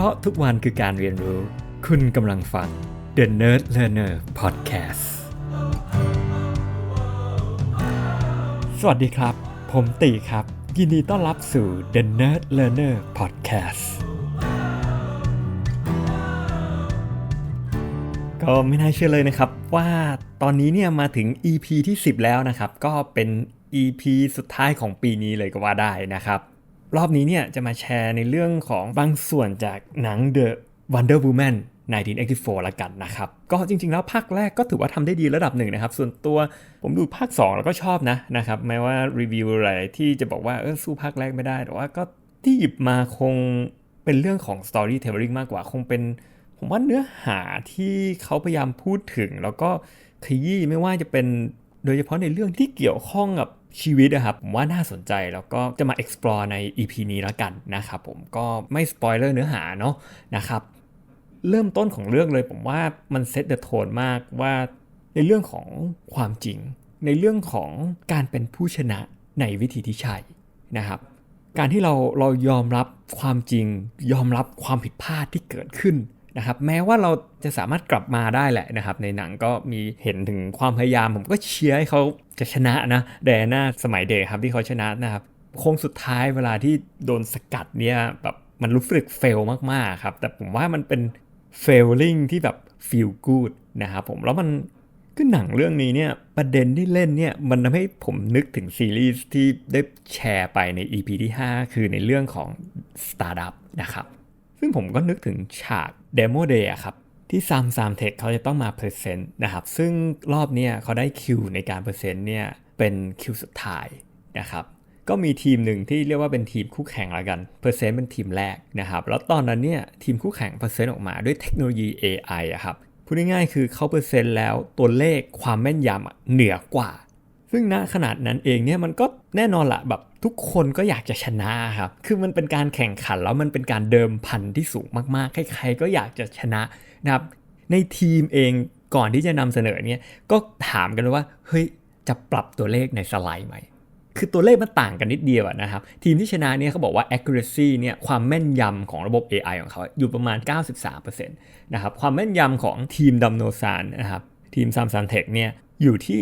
พราะทุกวันคือการเรียนรู้ คุณกำลังฟัง The Nerd Learner Podcast สวัสดีครับ ผมตีครับ ยินดีต้อนรับสู่ The Nerd Learner Podcast ก็ไม่น่าเชื่อเลยนะครับว่าตอนนี้เนี่ยมาถึง EP ที่ 10 แล้วนะครับ ก็เป็น EP สุดท้ายของปีนี้เลยก็ว่าได้นะครับ รอบนี้เนี่ยจะมาแชร์ในเรื่องของบางส่วนจากหนัง The Wonder Woman 1984ละกันนะครับ ก็จริงๆ แล้วภาคแรกก็ถือว่าทำได้ดีระดับหนึ่งนะครับ ส่วนตัวผมดูภาค 2 แล้วก็ชอบนะนะครับแม้ว่ารีวิวอะไรที่จะบอกว่าเออสู้ภาคแรกไม่ได้ แต่ว่าก็ที่หยิบมาคงเป็นเรื่องของ storytelling มากกว่าคงเป็น ผมว่าเนื้อหาที่เขาพยายามพูดถึง แล้วก็ขยี้ไม่ว่าจะเป็น โดยเฉพาะในเรื่องที่เกี่ยวข้องกับชีวิตนะครับผมว่าน่าสนใจแล้วก็จะมา explore ใน EP นี้แล้วกันนะครับผมก็ไม่สปอยเลอร์เนื้อหาเนาะนะครับเริ่มต้นของเรื่องเลยผมว่ามันเซตเดอะโทนมากว่าในเรื่องของความจริง ในเรื่องของการเป็นผู้ชนะในวิธีที่ใช่นะครับ การที่เราเรายอมรับความจริง ยอมรับความผิดพลาดที่เกิดขึ้น นะครับแม้ว่าเราจะสามารถกลับมาได้แหละนะครับในหนังก็มีเห็นถึงความพยายาม ผมก็เชียร์ให้เขาจะชนะนะแดน่าสมัยเด็กครับที่เขาชนะนะครับโค้งสุดท้ายเวลาที่โดนสกัดเนี่ยแบบมันรู้สึกเฟลมากๆครับแต่ผมว่ามันเป็น failing ที่แบบ feel good นะครับผมแล้วมันคือหนังเรื่องนี้เนี่ยประเด็นที่เล่นเนี่ยมันทำให้ผมนึกถึงซีรีส์ที่ได้แชร์ไปใน EP ที่ 5 คือในเรื่องของ Startup นะครับ ซึ่งผมก็นึกถึงฉาก Demo Day อะครับ ที่ซามซามเทคเขาจะต้องมาเพรสเซนต์นะครับ ซึ่งรอบเนี้ยเขาได้คิวในการเพรสเซนต์เนี่ยเป็นคิวสุดท้ายนะครับก็มีทีมหนึ่งที่เรียกว่าเป็นทีมคู่แข่งละกันเพอร์เซนต์เป็นทีมแรกนะครับ แล้วตอนนั้นเนี่ยทีมคู่แข่งเปอร์เซ็นต์ออกมาด้วยเทคโนโลยี AI อะครับ พูดง่ายๆคือเขาเปอร์เซ็นต์แล้วตัวเลขความแม่นยำเหนือกว่า ซึ่งณขนาดนั้นเองเนี่ยมันก็แน่นอนละแบบทุกคนก็อยากจะชนะครับ คือมันเป็นการแข่งขันแล้วมันเป็นการเดิมพันที่สูงมากๆ ใครๆก็อยากจะชนะนะครับ ในทีมเองก่อนที่จะนำเสนอเนี่ยก็ถามกันว่าเฮ้ยจะปรับตัวเลขในสไลด์ไหมคือตัวเลขมันต่างกันนิดเดียวนะครับ ทีมที่ชนะเนี่ยเขาบอกว่า accuracy เนี่ยความแม่นยำของระบบ AI ของเขาอยู่ประมาณ 93%นะครับ ความแม่นยำของทีมดัมโนซานนะครับ ทีมซัมซันเทคเนี่ย อยู่ที่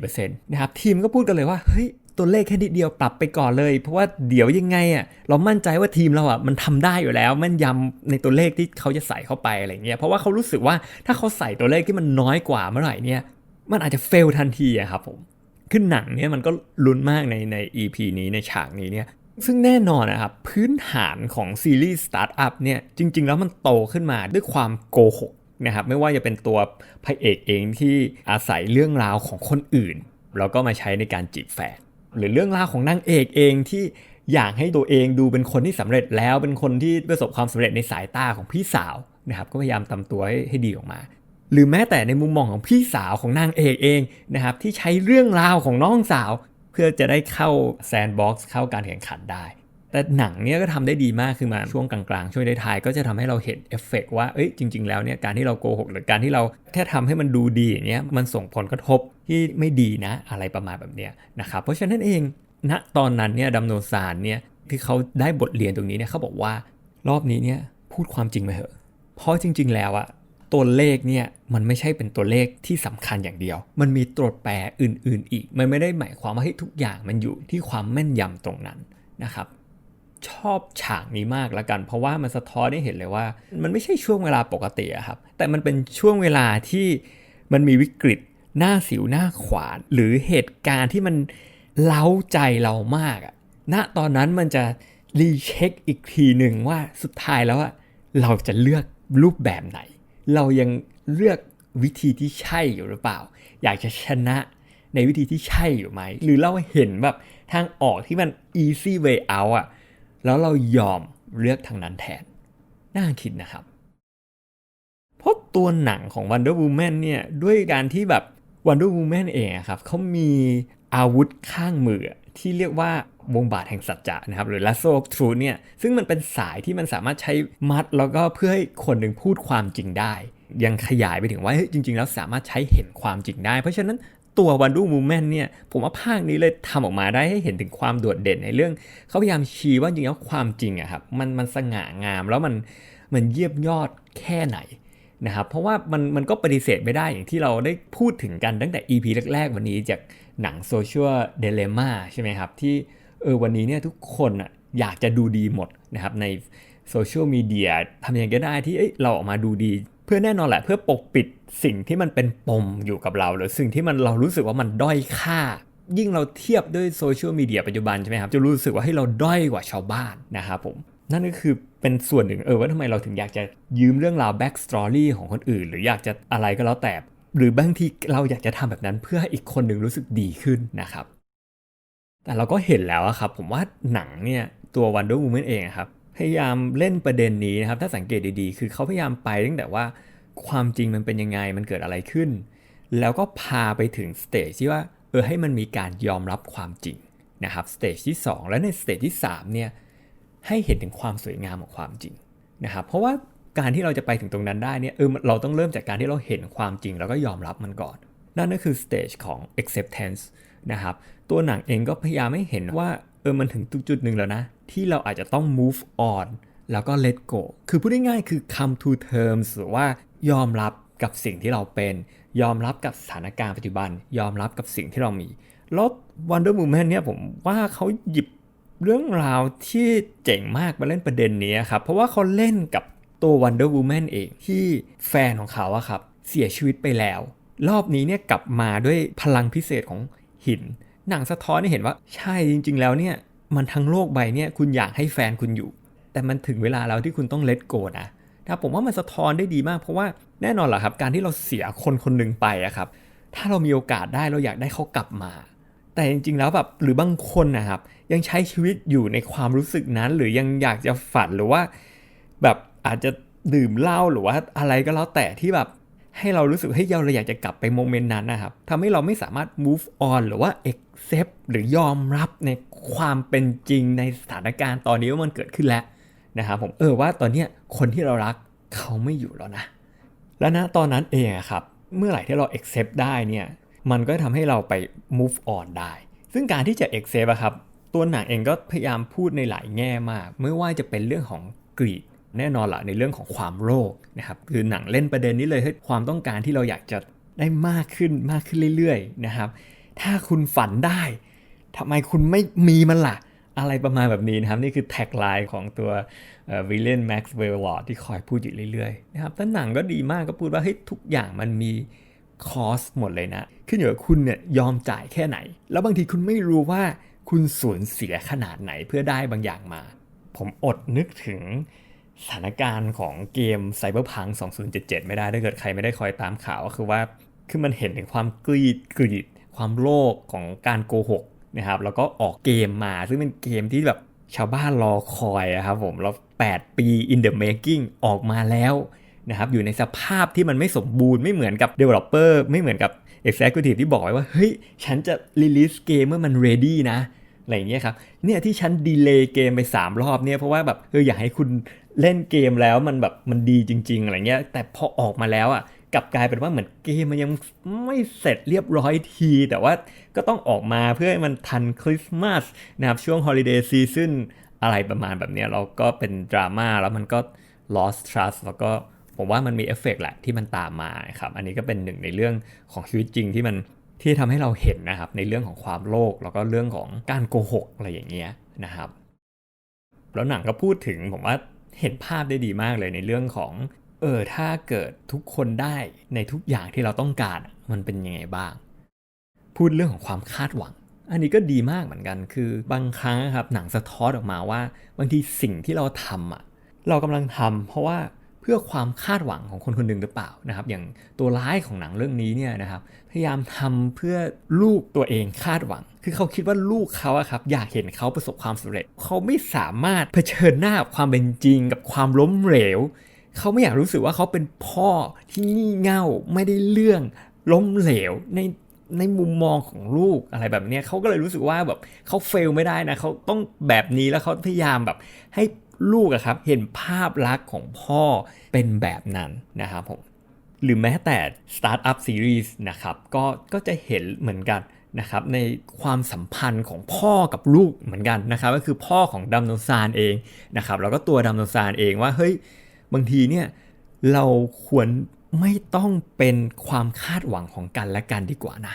92.4%นะครับทีมก็พูดกันเลยว่าเฮ้ยตัวเลขแค่นิดเดียวปรับไปก่อนเลย เพราะว่าเดี๋ยวยังไงอะเรามั่นใจว่าทีมเราอะมันทำได้อยู่แล้วแม่นยำในตัวเลขที่เขาจะใส่เข้าไปอะไรเงี้ยเพราะว่าเขารู้สึกว่าถ้าเขาใส่ตัวเลขที่มันน้อยกว่าเมื่อไหร่เนี่ยมันอาจจะเฟลทันทีอะครับผมขึ้นหนังเนี่ยมันก็ลุ้นมากในใน EP นี้ในฉากนี้เนี่ยซึ่งแน่นอนนะครับ พื้นฐานของซีรีส์สตาร์ทอัพเนี่ยจริง ๆ แล้วมันโตขึ้นมาด้วยความโกหก นะครับไม่ว่าจะเป็นตัวพระเอกเองที่อาศัยเรื่องราวของคนอื่น แล้วก็มาใช้ในการจีบแฟนหรือเรื่องราวของนางเอกเองที่อยากให้ตัวเองดูเป็นคนที่สำเร็จแล้วเป็นคนที่ประสบความสำเร็จในสายตาของพี่สาวนะครับก็พยายามทำตัวให้ให้ดีออกมา หรือแม้แต่ในมุมมองของพี่สาวของนางเอกเองนะครับที่ใช้เรื่องราวของน้องสาว เพื่อจะได้เข้าแซนด์บ็อกซ์เข้าการแข่งขันได้ แต่หนังเนี้ยก็ทำได้ดีมากคือมาช่วงกลางๆ ช่วงท้ายก็จะทำให้เราเห็นเอฟเฟกว่าเอ้ยจริง ๆ แล้วเนี่ยการที่เราโกหกหรือการที่เราแค่ทำให้มันดูดีเนี้ยมันส่งผลกระทบที่ไม่ดีนะอะไรประมาณแบบเนี้ยนะครับเพราะฉะนั้นเองณตอนนั้นเนี่ยดัมโนซานเนี่ยที่เขาได้บทเรียนตรงนี้เนี่ยเขาบอกว่ารอบนี้เนี่ยพูดความจริงไปเถอะ เพราะจริง ๆ แล้วอะตัวเลขเนี่ยมันไม่ใช่เป็นตัวเลขที่สำคัญอย่างเดียว มันมีตัวแปรอื่น ๆ อีก มันไม่ได้หมายความว่าให้ทุกอย่างมันอยู่ที่ความแม่นยำตรงนั้นนะครับ ชอบฉากนี้มากล้วกัน เพราะว่ามันสะท้อนได้เห็นเลยว่า มันไม่ใช่ช่วงเวลาปกติครับ แต่มันเป็นช่วงเวลาที่มันมีวิกฤตหน้าสิวหน้าขวาน หรือเหตุการณ์ที่มันเล้าใจเรามากอะณตอนนั้นมันจะรีเช็คอีกทีหนึ่งว่าสุดท้ายแล้วอะเราจะเลือกรูปแบบไหน เรายังเลือกวิธีที่ใช่อยู่หรือเปล่า อยากจะชนะในวิธีที่ใช่อยู่ไหม หรือเราเห็นแบบทางออกที่มัน easy way out อะ แล้วเรายอมเลือกทางนั้นแทน น่าคิดนะครับ เพราะตัวหนังของ Wonder Woman เนี่ยด้วยการที่แบบ Wonder Woman เองครับเขามีอาวุธข้างมือที่เรียกว่าวงบาทแห่งสัจจะนะครับหรือ lasso of truth เนี่ยซึ่งมันเป็นสายที่มันสามารถใช้มัดแล้วก็เพื่อให้คนหนึ่งพูดความจริงได้ ยังขยายไปถึงว่าจริง ๆ แล้วสามารถใช้เห็นความจริงได้ เพราะฉะนั้น ตัว Wonder Woman เนี่ยผมว่าภาคนี้เลยทำออกมาได้ให้เห็นถึงความโดดเด่นในเรื่อง เขาพยายามชี้ว่าจริงๆแล้วความจริงอะครับมันมันสง่างามแล้วมันมันเยียบยอดแค่ไหนนะครับเพราะว่ามันมันก็ปฏิเสธไม่ได้อย่างที่เราได้พูดถึงกันตั้งแต่ EP แรก ๆ วันนี้จากหนัง Social Dilemma ใช่ไหมครับ ที่เออวันนี้เนี่ยทุกคนอะอยากจะดูดีหมดนะครับในโซเชียลมีเดียทำยังไงก็ได้ที่เเราออกมาดูดี พื่อแน่นอนแหละเพื่อปกปิดสิ่งที่มันเป็นปมอยู่กับเรา หรือสิ่งที่มันเรารู้สึกว่ามันด้อยค่า ยิ่งเราเทียบด้วยโซเชียลมีเดียปัจจุบันใช่ไหมครับจะรู้สึกว่าให้เราด้อยกว่าชาวบ้านนะครับผมนั่นก็คือเป็นส่วนหนึ่งเออว่าทำไมเราถึงอยากจะยืมเรื่องราวแบ็กสตอรี่ของคนอื่น หรืออยากจะอะไรก็แล้วแต่ หรือบางทีเราอยากจะทำแบบนั้นเพื่อให้อีกคนหนึ่งรู้สึกดีขึ้นนะครับ แต่เราก็เห็นแล้วครับผมว่าหนังเนี่ยตัว Wonder Woman เองครับ พยายามเล่นประเด็นนี้นะครับ ถ้าสังเกตดีๆ คือเขาพยายามไปตั้งแต่ว่าความจริงมันเป็นยังไงมันเกิดอะไรขึ้น แล้วก็พาไปถึงสเตจที่ว่าเออให้มันมีการยอมรับความจริงนะครับสเตจที่ 2 และในสเตจที่3เนี่ยให้เห็นถึงความสวยงามของความจริงนะครับเพราะว่าการที่เราจะไปถึงตรงนั้นได้เนี่ยเออเราต้องเริ่มจากการที่เราเห็นความจริง แล้วก็ยอมรับมันก่อน นั่นก็คือสเตจของ acceptance นะครับตัวหนังเองก็พยายามให้เห็นว่าเออมันถึงจุดหนึ่งแล้วนะ ที่เราอาจจะต้อง move on แล้วก็ let go คือพูดง่ายๆคือ come to terms หรือว่ายอมรับกับสิ่งที่เราเป็น ยอมรับกับสถานการณ์ปัจจุบัน ยอมรับกับสิ่งที่เรามี แล้ว Wonder Woman เนี่ยผมว่าเขาหยิบเรื่องราวที่เจ๋งมากมาเล่นประเด็นนี้ครับ เพราะว่าเขาเล่นกับตัว Wonder Woman เองที่แฟนของเขาอะครับเสียชีวิตไปแล้ว รอบนี้เนี่ยกลับมาด้วยพลังพิเศษของหิน หนังสะท้อนให้เห็นว่าใช่จริง ๆ แล้วเนี่ย มันทั้งโลกใบเนี่ยคุณอยากให้แฟนคุณอยู่ แต่มันถึงเวลาแล้วที่คุณต้องเล t โกนะถ้าผมว่ามันสะท้อนได้ดีมาก เพราะว่าแน่นอนแหละครับ การที่เราเสียคนคนหนึ่งไปอะครับ ถ้าเรามีโอกาสได้เราอยากได้เขากลับมา แต่จริงๆแล้วแบบหรือบางคนนะครับยังใช้ชีวิตอยู่ในความรู้สึกนั้น หรือยังอยากจะฝันหรือว่า แบบอาจจะดื่มเหล้าหรือว่าอะไรก็แล้วแต่ที่แบบ ให้เรารู้สึกให้เราเราอยากจะกลับไปโมเมนต์นั้นนะครับทำให้เราไม่สามารถ move on หรือว่า accept หรือยอมรับในความเป็นจริงในสถานการณ์ตอนนี้ว่ามันเกิดขึ้นแล้วนะครับผมเออว่าตอนเนี้ยคนที่เรารักเขาไม่อยู่แล้วนะ และณตอนนั้นเองครับ เมื่อไหร่ที่เรา accept ได้เนี่ยมันก็ทำให้เราไป move on ได้ ซึ่งการที่จะ accept อะครับ ตัวหนังเองก็พยายามพูดในหลายแง่มาก ไม่ว่าจะเป็นเรื่องของกรีด แน่นอนละในเรื่องของความโลภนะครับคือหนังเล่นประเด็นนี้เลยให้ความต้องการที่เราอยากจะได้มากขึ้นมากขึ้นเรื่อยๆนะครับ ถ้าคุณฝันได้ทำไมคุณไม่มีมันล่ะ อะไรประมาณแบบนี้นะครับ นี่คือแท็กไลน์ของตัววิลเลนแม็กซ์เวลลอที่คอยพูดอยู่เรื่อยๆนะครับแต่หนังก็ดีมากก็พูดว่าเฮ้ยทุกอย่างมันมีคอสหมดเลยนะ ขึ้นอยู่กับคุณเนี่ยยอมจ่ายแค่ไหน แล้วบางทีคุณไม่รู้ว่าคุณสูญเสียขนาดไหนเพื่อได้บางอย่างมา ผมอดนึกถึง สถานการณ์ของเกม Cyberpunk 2077 ไม่ได้ถ้าเกิดใครไม่ได้คอยตามข่าวก็คือว่าคือมันเห็นถึงความกรีดกรีด ความโลภของการโกหกนะครับแล้วก็ออกเกมมาซึ่งเป็นเกมที่แบบชาวบ้านรอคอยอะครับผมแล้ว8ปี in the making ออกมาแล้วนะครับอยู่ในสภาพที่มันไม่สมบูรณ์ไม่เหมือนกับ developer ไม่เหมือนกับ executive ที่บอกไว้ว่า เฮ้ย ฉันจะ release เกมเมื่อมัน ready นะอะไรอย่างเงี้ยครับเนี่ยที่ฉันดีเลย์เกมไป 3 รอบเนี่ยเพราะว่าแบบเอออยากให้คุณ เล่นเกมแล้วมันแบบมันดีจริง ๆ อะไรเงี้ย แต่พอออกมาแล้วอะกลับกลายเป็นว่าเหมือนเกมมันยังไม่เสร็จเรียบร้อยที แต่ว่าก็ต้องออกมาเพื่อให้มันทันคริสต์มาสนะครับช่วงฮอลิเดย์ซีซั่นอะไรประมาณแบบนี้เราก็เป็นดราม่าแล้วมันก็ lost trust แล้วก็ผมว่ามันมีเอฟเฟกแหละที่มันตามมาครับอันนี้ก็เป็นหนึ่งในเรื่องของชีวิตจริงที่มันที่ทำให้เราเห็นนะครับในเรื่องของความโลภแล้วก็เรื่องของการโกหกอะไรอย่างเงี้ยนะครับ แล้วหนังก็พูดถึงผมว่า เห็นภาพได้ดีมากเลยในเรื่องของเออถ้าเกิดทุกคนได้ในทุกอย่างที่เราต้องการมันเป็นยังไงบ้าง พูดเรื่องของความคาดหวัง อันนี้ก็ดีมากเหมือนกัน คือบางครั้งครับหนังสะท้อนออกมาว่า บางทีสิ่งที่เราทำอะเรากำลังทำเพราะว่า พื่อความคาดหวังของคนคนหนึ่งหรือเปล่านะครับ อย่างตัวร้ายของหนังเรื่องนี้เนี่ยนะครับพยายามทำเพื่อลูกตัวเองคาดหวัง คือเขาคิดว่าลูกเขาอะครับอยากเห็นเขาประสบความสำเร็จ เขาไม่สามารถเผชิญหน้ากับความเป็นจริงกับความล้มเหลว เขาไม่อยากรู้สึกว่าเขาเป็นพ่อที่งี่เง่าไม่ได้เรื่องล้มเหลวในในมุมมองของลูกอะไรแบบนี้เขาก็เลยรู้สึกว่าแบบเขาเฟลไม่ได้นะเขาต้องแบบนี้แล้วเขาพยายามแบบให้ ลูกอะครับเห็นภาพลักษณ์ของพ่อเป็นแบบนั้นนะครับผมหรือแม้แต่ Startup Series นะครับก็ก็จะเห็นเหมือนกันนะครับในความสัมพันธ์ของพ่อกับลูกเหมือนกันนะครับก็คือพ่อของดัมโนซานเองนะครับแล้วก็ตัวดัมโนซานเองว่าเฮ้ยบางทีเนี่ยเราควรไม่ต้องเป็นความคาดหวังของกันและกันดีกว่านะ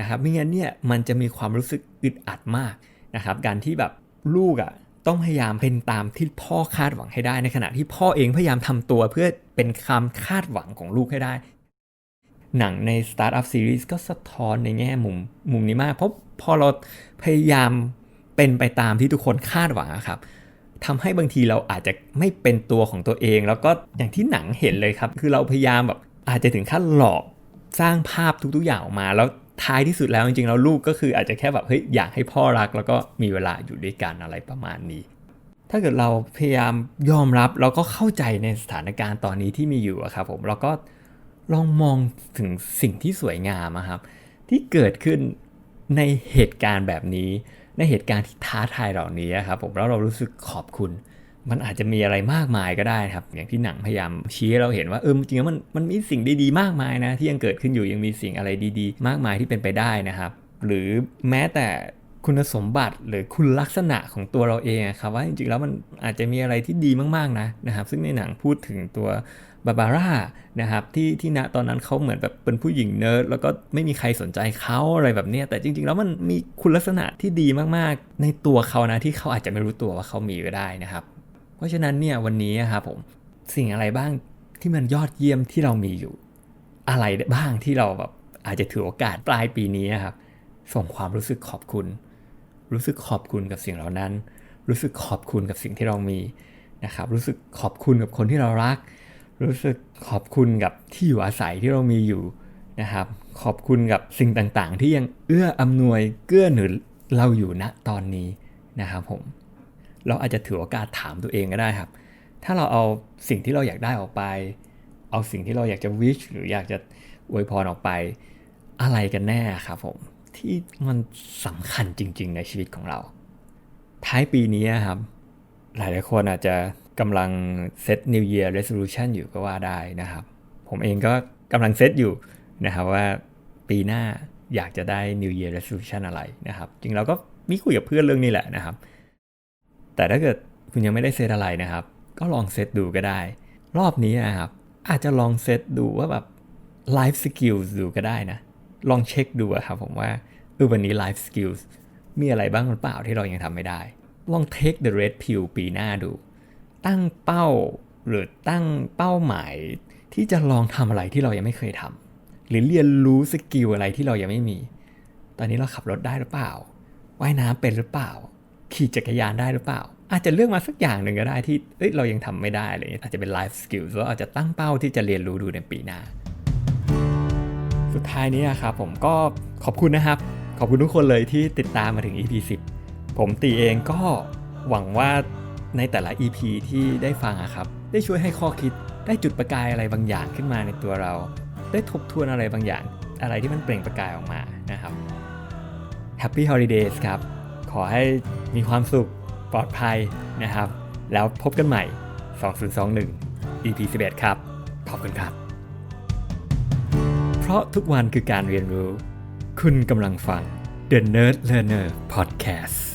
นะครับไม่งั้นเนี่ยมันจะมีความรู้สึกอึดอัดมากนะครับการที่แบบลูกอะ่ะ ต้องพยายามเป็นตามที่พ่อคาดหวังให้ได้ในขณะที่พ่อเองพยายามทำตัวเพื่อเป็นคำคาดหวังของลูกให้ได้ หนังใน Startup Series ก็สะท้อนในแง่มุมมุมนี้มาก เพราะพอเราพยายามเป็นไปตามที่ทุกคนคาดหวังครับทำให้บางทีเราอาจจะไม่เป็นตัวของตัวเอง แล้วก็อย่างที่หนังเห็นเลยครับ คือเราพยายามแบบอาจจะถึงขั้นหลอกสร้างภาพทุกๆอย่างออกมาแล้ว ท้ายที่สุดแล้วจริงๆแล้วลูกก็คืออาจจะแค่แบบเฮ้ยอยากให้พ่อรัก แล้วก็มีเวลาอยู่ด้วยกันอะไรประมาณนี้ ถ้าเกิดเราพยายามยอมรับแล้วก็เข้าใจในสถานการณ์ตอนนี้ที่มีอยู่อะครับผมเราก็ลองมองถึงสิ่งที่สวยงามอะครับ ที่เกิดขึ้นในเหตุการณ์แบบนี้ ในเหตุการณ์ที่ท้าทายเหล่านี้ครับผมแล้วเรารู้สึกขอบคุณ มันอาจจะมีอะไรมากมายก็ได้ครับ อย่างที่หนังพยายามชี้ให้เราเห็นว่าเออจริงๆมันมันมีสิ่งดีๆมากมายนะ ที่ยังเกิดขึ้นอยู่ยังมีสิ่งอะไรดีๆ มากมายที่เป็นไปได้นะครับ หรือแม้แต่คุณสมบัติหรือคุณลักษณะของตัวเราเองครับว่าจริงๆแล้วมันอาจจะมีอะไรที่ดีมากๆนะนะครับซึ่งในหนังพูดถึงตัวบาบาร่านะครับที่ที่ณตอนนั้นเขาเหมือนแบบเป็นผู้หญิงเนิร์ดแล้วก็ไม่มีใครสนใจเขาอะไรแบบนี้แต่จริง ๆ แล้วมันมีคุณลักษณะที่ดีมากๆ ในตัวเขานะที่เขาอาจจะไม่รู้ตัวว่าเขามีก็ได้นะครับ เพราะฉะนั้นเนี่ยวันนี้ครับผมสิ่งอะไรบ้างที่มันยอดเยี่ยมที่เรามีอยู่ อะไรบ้างที่เราแบบอาจจะถือโอกาสปลายปีนี้ครับ ส่งความรู้สึกขอบคุณ รู้สึกขอบคุณกับสิ่งเหล่านั้น รู้สึกขอบคุณกับสิ่งที่เรามีนะครับรู้สึกขอบคุณกับคนที่เรารัก รู้สึกขอบคุณกับที่อยู่อาศัยที่เรามีอยู่นะครับขอบคุณกับสิ่งต่างๆ ที่ยังเอื้ออำนวยเกื้อหนุนเราอยู่ณตอนนี้นะครับผม เราอาจจะถือโอกาสถามตัวเองก็ได้ครับ ถ้าเราเอาสิ่งที่เราอยากได้ออกไป เอาสิ่งที่เราอยากจะวิชหรืออยากจะอวยพรออกไป อะไรกันแน่ครับผม ที่มันสำคัญจริง ๆ ในชีวิตของเรา ท้ายปีนี้ครับ หลายๆคนอาจจะกำลังเซต New Year Resolution อยู่ก็ว่าได้นะครับ ผมเองก็กำลังเซตอยู่นะครับว่าปีหน้าอยากจะได้ New Year Resolution อะไรนะครับ จริงเราก็มีคุยกับเพื่อนเรื่องนี้แหละนะครับ แต่ถ้าเกิดคุณยังไม่ได้เซตอะไรนะครับ ก็ลองเซตดูก็ได้ รอบนี้นะครับ อาจจะลองเซตดูว่าแบบ life skills ดูก็ได้นะ ลองเช็คดูครับผมว่าเออวันนี้ life skills มีอะไรบ้างหรือเปล่าที่เรายังทำไม่ได้ ลอง take the red pill ปีหน้าดู ตั้งเป้าหรือตั้งเป้าหมาย ที่จะลองทำอะไรที่เรายังไม่เคยทำหรือเรียนรู้สกิลอะไรที่เรายังไม่มี ตอนนี้เราขับรถได้หรือเปล่า ว่ายน้ำเป็นหรือเปล่า ขี่จักรยานได้หรือเปล่า อาจจะเลือกมาสักอย่างหนึ่งก็ได้ที่เอ้ยเรายังทำไม่ได้อะไรเงี้ยอาจจะเป็น life skills แล้วอาจจะตั้งเป้าที่จะเรียนรู้ดูในปีหน้า สุดท้ายนี้นะครับผมก็ขอบคุณนะครับ ขอบคุณทุกคนเลยที่ติดตามมาถึง EP 10 ผมตีเองก็หวังว่าในแต่ละ EP ที่ได้ฟังครับ ได้ช่วยให้ข้อคิดได้จุดประกายอะไรบางอย่างขึ้นมาในตัวเรา ได้ทบทวนอะไรบางอย่าง อะไรที่มันเปล่งประกายออกมานะครับ Happy Holidays ครับ ขอให้มีความสุขปลอดภัยนะครับ แล้วพบกันใหม่ 2021 EP 11 ครับ ขอบคุณครับ เพราะทุกวันคือการเรียนรู้ คุณกำลังฟัง The Nerd Learner Podcast